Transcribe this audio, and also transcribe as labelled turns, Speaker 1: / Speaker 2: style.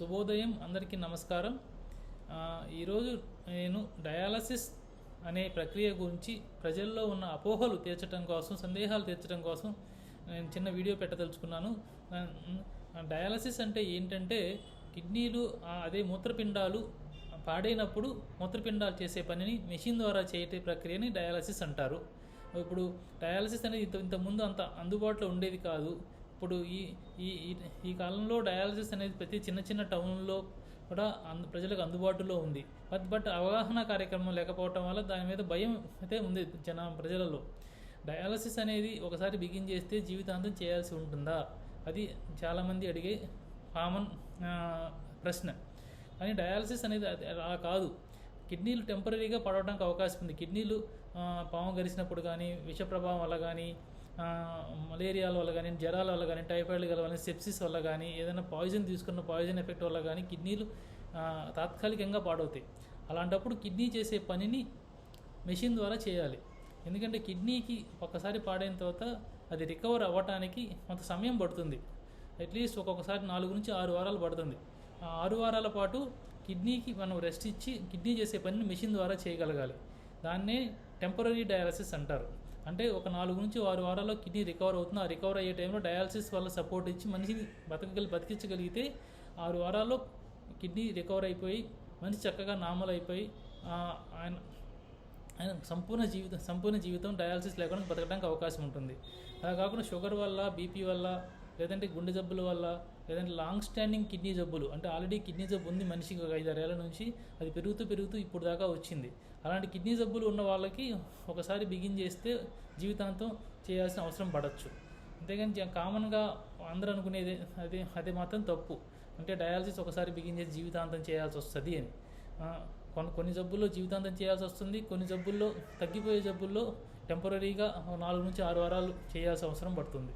Speaker 1: శుభోదయం అందరికీ నమస్కారం. ఈరోజు నేను డయాలసిస్ అనే ప్రక్రియ గురించి ప్రజల్లో ఉన్న అపోహలు తీర్చడం కోసం సందేహాలు తీర్చడం కోసం నేను చిన్న వీడియో పెట్టదలుచుకున్నాను. డయాలసిస్ అంటే ఏంటంటే కిడ్నీలు అదే మూత్రపిండాలు పాడైనప్పుడు మూత్రపిండాలు చేసే పనిని మెషిన్ ద్వారా చేయటే ప్రక్రియని డయాలసిస్ అంటారు. ఇప్పుడు డయాలసిస్ అనేది ఇంత ఇంతకుముందు అంత అందుబాటులో ఉండేది కాదు. ఇప్పుడు ఈ ఈ ఈ- కాలంలో డయాలసిస్ అనేది ప్రతి చిన్న చిన్న టౌన్లో కూడా అందు ప్రజలకు అందుబాటులో ఉంది. బట్ బట్ అవగాహన కార్యక్రమం లేకపోవటం వల్ల దాని మీద భయం అయితే ఉంది జన ప్రజలలో. డయాలసిస్ అనేది ఒకసారి బిగిన్ చేస్తే జీవితాంతం చేయాల్సి ఉంటుందా? అది చాలామంది అడిగే కామన్ ప్రశ్న. కానీ డయాలసిస్ అనేది అలా కాదు. కిడ్నీలు టెంపరీగా పడవడానికి అవకాశం ఉంది. కిడ్నీలు పాము గరిచినప్పుడు కానీ విష ప్రభావం వల్ల కానీ మలేరియాల వల్ల కానీ జ్వరాల వల్ల కానీ టైఫాయిడ్ వల్ల సెప్సిస్ వల్ల కానీ ఏదైనా పాయిజన్ తీసుకున్న పాయిజన్ ఎఫెక్ట్ వల్ల కానీ కిడ్నీలు తాత్కాలికంగా పాడవుతాయి. అలాంటప్పుడు కిడ్నీ చేసే పనిని మెషిన్ ద్వారా చేయాలి. ఎందుకంటే కిడ్నీకి ఒక్కసారి పాడైన తర్వాత అది రికవర్ అవ్వటానికి కొంత సమయం పడుతుంది. అట్లీస్ట్ ఒక్కొక్కసారి నాలుగు నుంచి ఆరు వారాలు పడుతుంది. ఆ ఆరు వారాల పాటు కిడ్నీకి మనం రెస్ట్ ఇచ్చి కిడ్నీ చేసే పనిని మెషిన్ ద్వారా చేయగలగాలి. దాన్నే టెంపరీ డయాలసిస్ అంటారు. అంటే ఒక నాలుగు నుంచి ఆరు వారాల్లో కిడ్నీ రికవర్ అవుతుంది. ఆ రికవర్ అయ్యే టైంలో డయాలసిస్ వల్ల సపోర్ట్ ఇచ్చి మనిషిని బతకగలి బతికించగలిగితే ఆరు వారాల్లో కిడ్నీ రికవర్ అయిపోయి మనిషి చక్కగా నార్మల్ అయిపోయి ఆయన ఆయన సంపూర్ణ జీవితం సంపూర్ణ జీవితం డయాలసిస్ లేకుండా బతకడానికి అవకాశం ఉంటుంది. అలా కాకుండా షుగర్ వల్ల బీపీ వల్ల లేదంటే గుండె జబ్బుల వల్ల లేదంటే లాంగ్ స్టాండింగ్ కిడ్నీ జబ్బులు అంటే ఆల్రెడీ కిడ్నీ జబ్బు ఉంది మనిషికి ఒక ఐదారేళ్ళ నుంచి అది పెరుగుతూ పెరుగుతూ ఇప్పుడు దాకా వచ్చింది. అలాంటి కిడ్నీ జబ్బులు ఉన్న వాళ్ళకి ఒకసారి బిగిన్ చేస్తే జీవితాంతం చేయాల్సిన అవసరం పడవచ్చు అంతేగాని కామన్గా అందరూ అనుకునేది అదే అది మాత్రం తప్పు. అంటే డయాలసిస్ ఒకసారి బిగిన్ చేసి జీవితాంతం చేయాల్సి వస్తుంది అని. కొన్ని కొన్ని జబ్బుల్లో జీవితాంతం చేయాల్సి వస్తుంది కొన్ని జబ్బుల్లో తగ్గిపోయే జబ్బుల్లో టెంపరీగా నాలుగు నుంచి ఆరు వారాలు చేయాల్సిన అవసరం పడుతుంది.